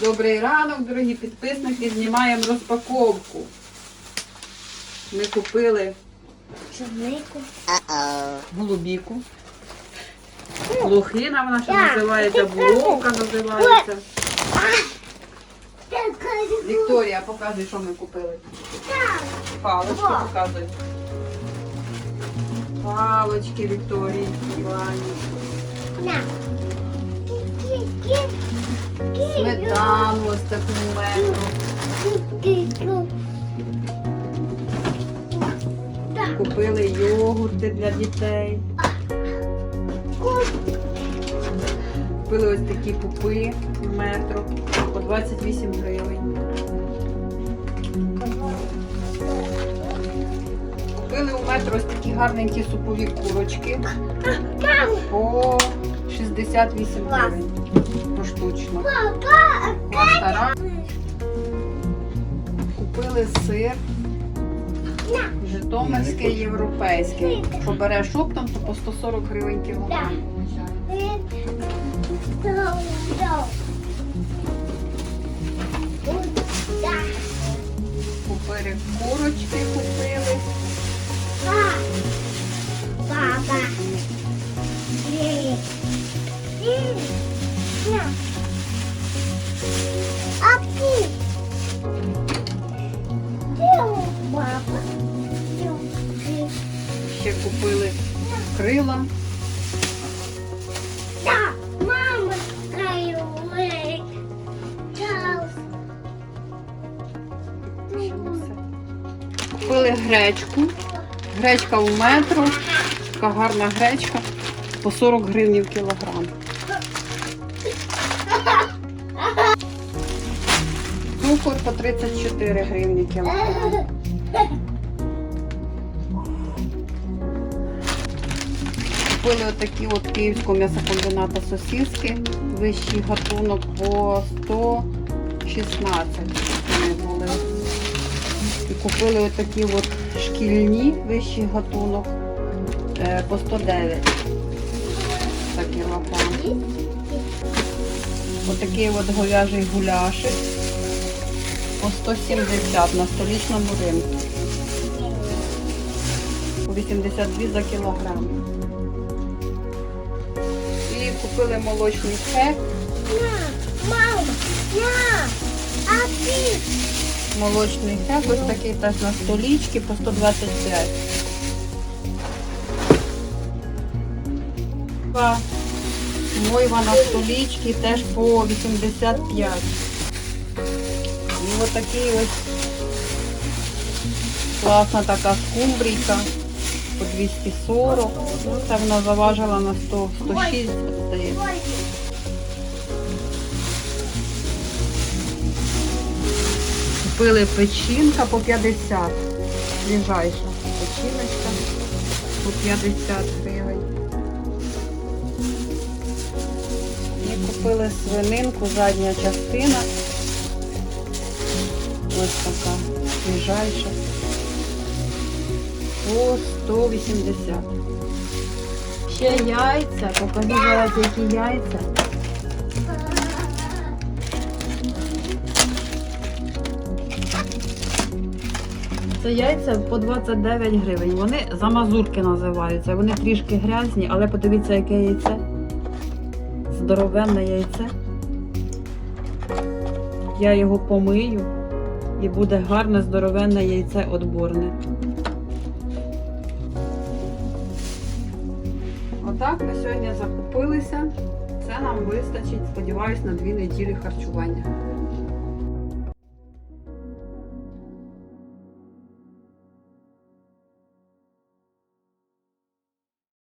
Добрий ранок, дорогі підписники. Знімаємо розпаковку. Ми купили Чорнику. голубіку. Лохина вона ще називається, буловка називається. Вікторія, показуй, що ми купили. Палочки показуй. Палочки Вікторії Івані. Сметану ось таку метру. Купили йогурти для дітей. Купили ось такі пупи метро по 28 гривень. Купили у метро ось такі гарненькі супові курочки по 68 гривень. Поштучно. папа, Пастара. Купили сир. Житомирський європейський. Побереш оптом, то по 140 гривень кілограм. Купили курочки, купили. Купили крила. Мама скайли. Купили гречку. Гречка у метро. Така гарна гречка. По 40 гривень кілограм. Цукор по 34 гривні кілограм. Купили отакі от київського м'ясокомбіната сосиски. Вищий гатунок по 116 вони. І купили отакі от шкільні вищий гатунок е, по 109 за кілограм. Отакий от говяжий гуляшик по 170 на столічному ринку. По 82 за кілограм. Купили молочний хек, мама, а ты? молочний хек, ось такий теж на столічки по 125. Мойва на столічки теж по 85. І отакий ось класна така скумбрійка по 240. Ну, це вона заважила на 100, 106, здається. Купили печінка по 50. Свіжайша печіночка по 50 гривень. І купили свининку, задня частина. Ось така свіжайша. По 180. Ще яйця. Покажу зараз, які яйця. Це яйця по 29 гривень. Вони замазурки називаються. Вони трішки грязні, але подивіться, яке яйце. Здоровенне яйце. Я його помию і буде гарне здоровенне яйце отборне. Отак ми сьогодні закупилися. Це нам вистачить, сподіваюсь, на дві неділі харчування.